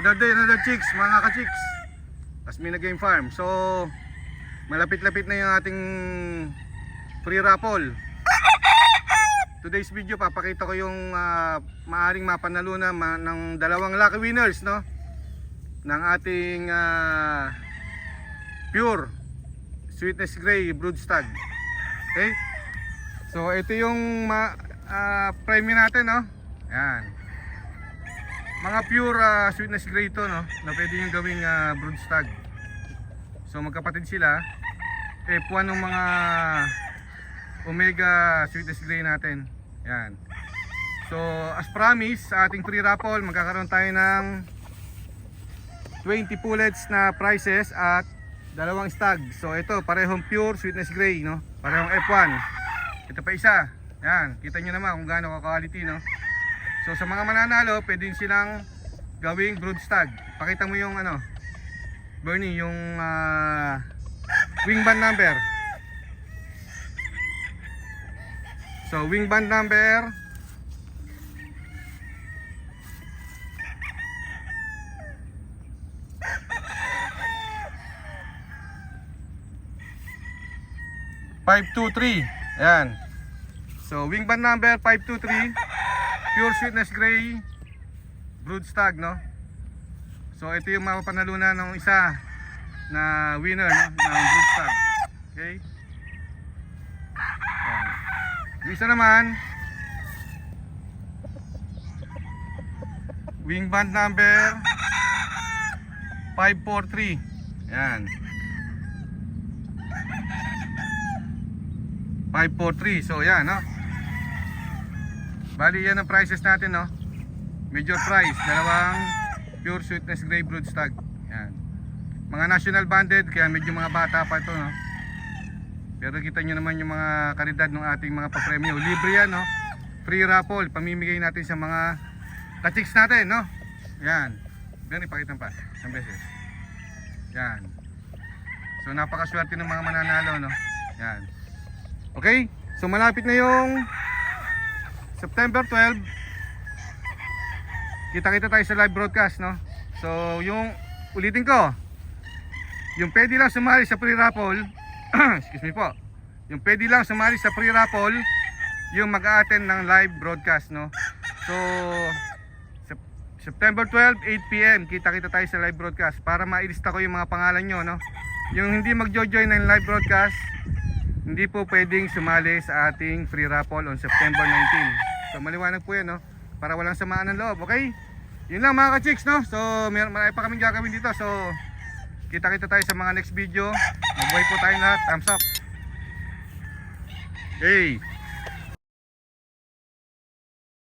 Another day, another chicks, mga ka-chicks. Asmina Game Farm. So, malapit-lapit na yung ating free raffle. Today's video, papakita ko yung ah, maaring mapanalunan ma- ng dalawang lucky winners, no? Ng ating ah, pure sweetness gray brood stag. Okay? So, ito yung ma- ah, premium natin, no? Yan. Mga pure ah, sweetness gray to, no? Na pwede yung gawing ah, brood stag. So, magkapatid sila. F1 ng mga Omega sweetness gray natin. Yan. So, as promised, sa ating free raffle, magkakaroon tayo ng 20 pullets na prices at dalawang stag. So, ito, parehong pure sweetness gray, no? Parehong F1. Ito pa isa. Yan, kita nyo naman kung gaano ka-quality, no? So, sa mga mananalo, pwedeng silang gawing brood stag. Pakita mo yung ano, Bernie, yung ah, wing band number. So, wing band number Five two three. Ayan. So, wing band number 523. Pure sweetness gray. Brood stag, no? So, ito yung mapapanalunan ng isa na winner, no? Ng brood stag. Okay? Ayan. Yung isa naman, wing band number 543. Ayan. 543. So, yan, no? Bali, yan ang prices natin, no? Major price, dalawang pure sweetness gray brood stag. Yan. Mga national banded, kaya medyo mga bata pa ito, no? Pero kita nyo naman yung mga kalidad ng ating mga papremyo. Libre yan, no? Free raffle, pamimigay natin sa mga kachicks natin, no? Yan. Yan, ipakita pa. Isang beses. Yan. So, napakaswerte ng mga mananalo, no? Yan. Okay? So, malapit na yung September 12 kita-kita tayo sa live broadcast no? So yung ulitin ko. Yung pwede lang sumali sa free raffle excuse me po. Yung pwede lang sumali sa free raffle yung mag-a-attend ng live broadcast no? So Sep- September 12 8pm kita-kita tayo sa live broadcast. Para mailista ko yung mga pangalan nyo no? Yung hindi magjo-join ng live broadcast hindi po pwedeng sumali sa ating free raffle on September 19 So maliwanag po yan no? Para walang samaan ng loob okay? Yun lang mga ka-chicks no? So mer marami pa kaming gagawin dito. So kita kita tayo sa mga next video. Magbuhay po tayo lahat. Thumbs up. Hey